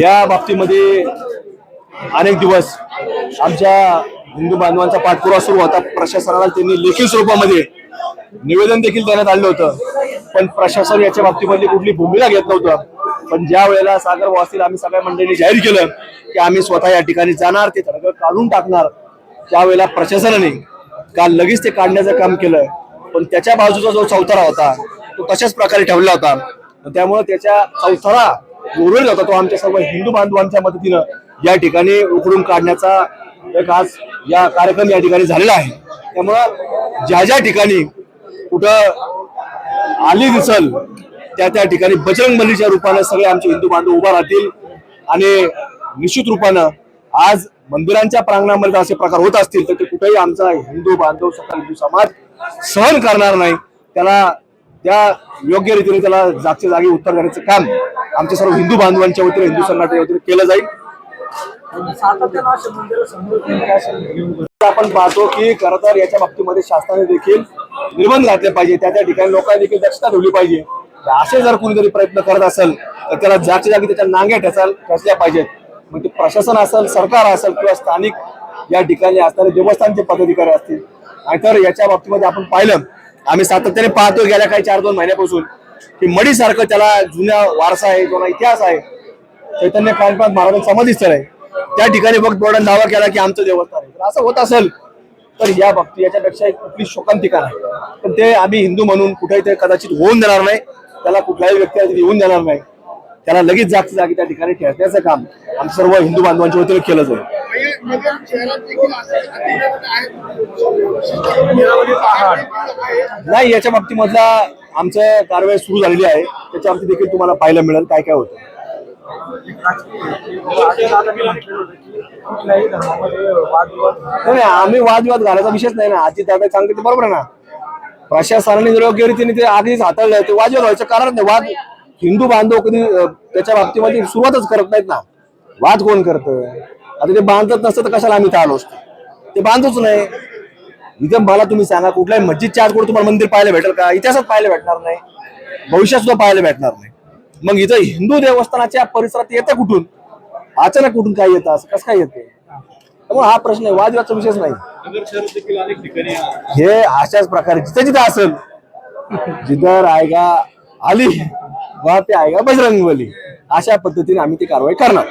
या बाबतीमध्ये अनेक दिवस आमच्या हिंदू बांधवांचा पाठपुरावा सुरू होता. प्रशासनाला त्यांनी लेखी स्वरूपामध्ये निवेदन देखील देण्यात आलं होतं. पण प्रशासन याच्या बाबतीमध्ये कुठली भूमिका घेत नव्हतं. पण ज्या वेळेला सागर वासील आम्ही सगळ्या मंडळींनी जाहीर केलं की आम्ही स्वतः या ठिकाणी जाणार ते सगळं काढून टाकणार त्यावेळेला प्रशासनाने काल लगेच ते काढण्याचं काम केलं. पण त्याच्या बाजूचा जो चौथारा होता तो तशाच प्रकारे ठेवला होता. त्यामुळे त्याच्या चौथारा उरलेला होता तो आमच्या सर्व हिंदू बांधवांच्या मदतीनं या ठिकाणी उकडून काढण्याचा एक आज या कार्यक्रम या ठिकाणी झालेला आहे. त्यामुळं ज्या ज्या ठिकाणी कुठं आली दिसल त्या त्या ठिकाणी बजरंग बलीच्या रूपानं सगळे आमचे हिंदू बांधव उभा राहतील. आणि निश्चित रूपानं आज मंदिरांच्या प्रांगणामध्ये असे प्रकार होत असतील तर ते कुठेही आमचा हिंदू बांधव सकल हिंदू समाज सहन करणार नाही. त्याला त्या योग्य रीतीने त्याला जागच्या जागी उत्तर देण्याचं काम आमच्या सर्व हिंदू बांधवांच्या वतीने हिंदू संघटनेच्या वतीने केलं जाईल. आपण पाहतो की खरं तर याच्या बाबतीमध्ये शासनाने देखील निर्बंध घातले पाहिजे. त्या त्या ठिकाणी लोकांनी देखील दक्षता ठेवली पाहिजे. असे जर कोणीतरी प्रयत्न करत असेल तर त्याला जागच्या जागी त्याच्या नांग्या ठेचाल ठेचल्या पाहिजेत. मग ते प्रशासन असेल सरकार असेल किंवा स्थानिक या ठिकाणी असणारे देवस्थानचे पदाधिकारी असतील आणि तर याच्या बाबतीमध्ये आपण पाहिलं आम्ही सातत्याने पाहतो गेल्या काही चार दोन महिन्यापासून की मडी सारखं त्याला जुन्या वारसा आहे जुना इतिहास आहे. चैतन्य काळपात महाराजांचं समाधी स्थळ आहे. त्या ठिकाणी फक्त बोर्डाने दावा केला की आमचं देवस्थान आहे. तर असं होत असेल तर या बाबतीत याच्यापेक्षा एक कुठली शोकांतिका नाही. पण ते आम्ही हिंदू म्हणून कुठेही ते कदाचित होऊन देणार नाही. त्याला कुठल्याही व्यक्ती येऊन देणार नाही. त्याला लगेच जागच्या जागी त्या ठिकाणी ठेवण्याचं काम आम्ही सर्व हिंदू बांधवांच्या वतीने केलं जाईल नाही याच्या बाबतीमधला आमचं कारवाई सुरू झालेली आहे. त्याच्या बाबतीत देखील तुम्हाला पाहायला मिळेल काय काय होतं. नाही नाही, आम्ही वादविवाद घालायचा विषयच नाही ना. आजी दादा सांगते ते बरोबर आहे ना. प्रशासनाने जर योग्य रीतीने ते आधीच हाताळलं ते वादविवाद व्हायचं कारण नाही. वाद हिंदू बांधव कधी त्याच्या बाबतीमध्ये सुरुवातच करत नाहीत ना. वाद कोण करतं? आता ते बांधत नसतं तर कशाला आम्ही इथं आलो असतो? ते बांधूच नाही. इथं मला तुम्ही सांगा कुठल्याही मस्जिदच्या आत कुठे तुम्हाला मंदिर पाहायला भेटेल का? इतिहासात पाहायला भेटणार नाही. भविष्यात सुद्धा पाहायला भेटणार नाही. मग इथं हिंदू देवस्थानाच्या परिसरात येतं कुठून? अचानक कुठून काय येतं? असं कसं काय येते? त्यामुळे हा प्रश्न आहे. वादविवादचा विषयच नाही. हे अशाच प्रकारे जिथे जिथे असेल जिथं रायगा आली वा ते आयगा बजरंग बली अशा पद्धतीने आम्ही ती कारवाई करणार.